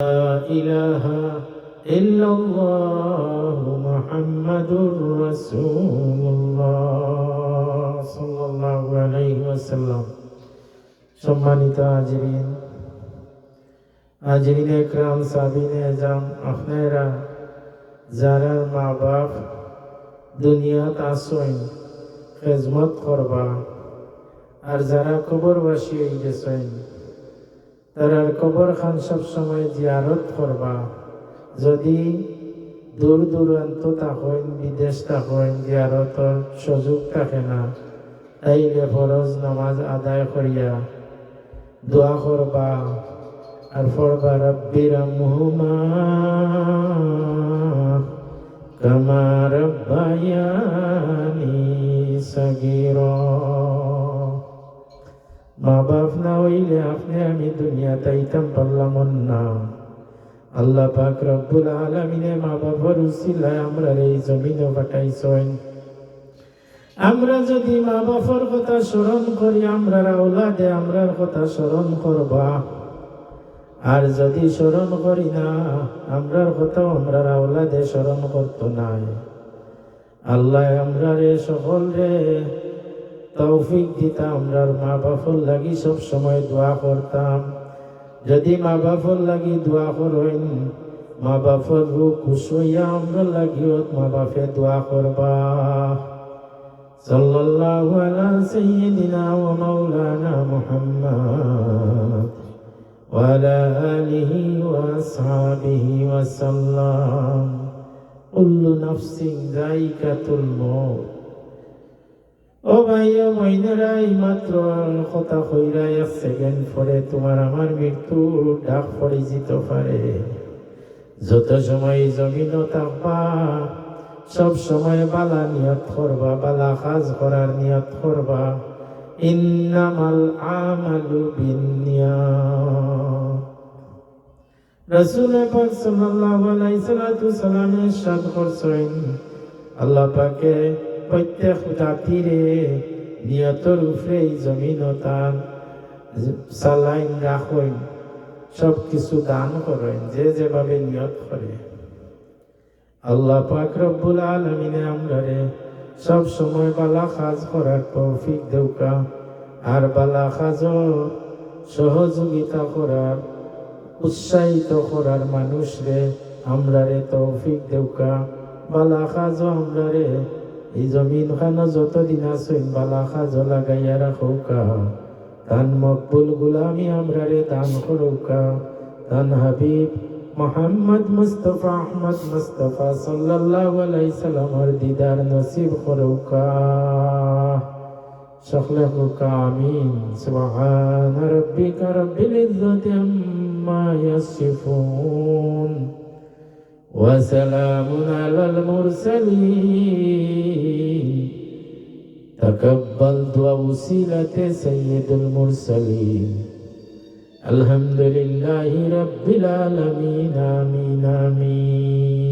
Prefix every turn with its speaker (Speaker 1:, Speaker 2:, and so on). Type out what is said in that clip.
Speaker 1: لا إله إلا الله محمد رسول الله صلى الله عليه وسلم সম্মানিত আজরিন আজরিন একরাম সাবিন এজাম আপনারা যারা মা বাপ দুনিয়াত আসইন খেজমত করবা আর যারা কবরবাসী হয়ে গেছেন তারার কবর খান সব সময় জিয়ারত করবা। যদি দূর দূরান্ত থাকেন, বিদেশ থাকেন, জিয়ারতর সুযোগ থাকে না, তাইলে ফরজ নামাজ আদায় করিয়া দোয়া করবা। আর পড়বা রব্বির মুহুমা কামা মা বাপ না আমি না। আল্লাহ মা আমরা আমরা যদি মা বাবার কথা স্মরণ করি, আমরা ওলাদে আমরার কথা স্মরণ করবা। আর যদি স্মরণ করি না, আমরার কথা আমরা ওলাদে স্মরণ করতো নাই। আল্লাহ আমরা রে সকল রে তৌফিক দিতা আমরার মা বাপর লাগি সব সময় দোয়া করতাম যদি মা বাপর লাগি দোয়া করেন মা বাপর রূপ খুশ হইয়া আমরা লাগিও মা বাপে দোয়া করবা সাল্লাল্লাহু আলা সাইয়্যিদিনা ওয়া মাওলানা মুহাম্মদ وعلى آله وأصحابه وسلم كل نفس ذائقة الموت ও ভাই ও মহিনারা এই মাত্র কথা কইরা এক সেকেন্ড পরে তোমার আমার মৃত্যু, ডাক পড়ে যেতে পারে। যত সময় জমিন থাকবা সব সময় বালা নিয়ত করবা, বালা কাজ করার নিয়ত করবা। ইন্নামাল আমালু বিন্নিয়াত রাসূল পাক সাল্লাল্লাহু আলাইহি সাল্লাতু সাল্লামের সাদ করছেন আল্লাহ পাকে প্রত্যেক জাতিরে নিয়তর উপরে জমিন তার সালাইন রাখেন সব কিছু দান করেন, যে যেভাবে নিয়ত করে। আল্লাহ পাক রব্বুল আলমিনে আমরা সব সময় বালা কাজ করার তৌফিক দেউকা, আর বালা কাজ সহযোগিতা করার, উৎসাহিত করার মানুষ রে আমরা রে তৌফিক দেউকা, বালা কাজ আমরা রে এই জমিন খানো যতদিন আসইন বালা কাজ লাগাইয়া রাখৌকা তান মকবুল গুলামি আমরা রে দান করৌকা তান হাবিব মোহাম্মদ মুস্তফা আহমদ মুস্তফা সাল্লাল্লাহু আলাইহি সাল্লামের দিদার নসিব করৌকা সকলে হুকা আমিন সুবহান রাব্বিকা রাব্বিল ইজ্জাতি আম্মা ইয়াসিফুন وسلام على المرسلين تقبل دعاء وسيلة سيد المرسلين الحمد لله رب العالمين آمين آمين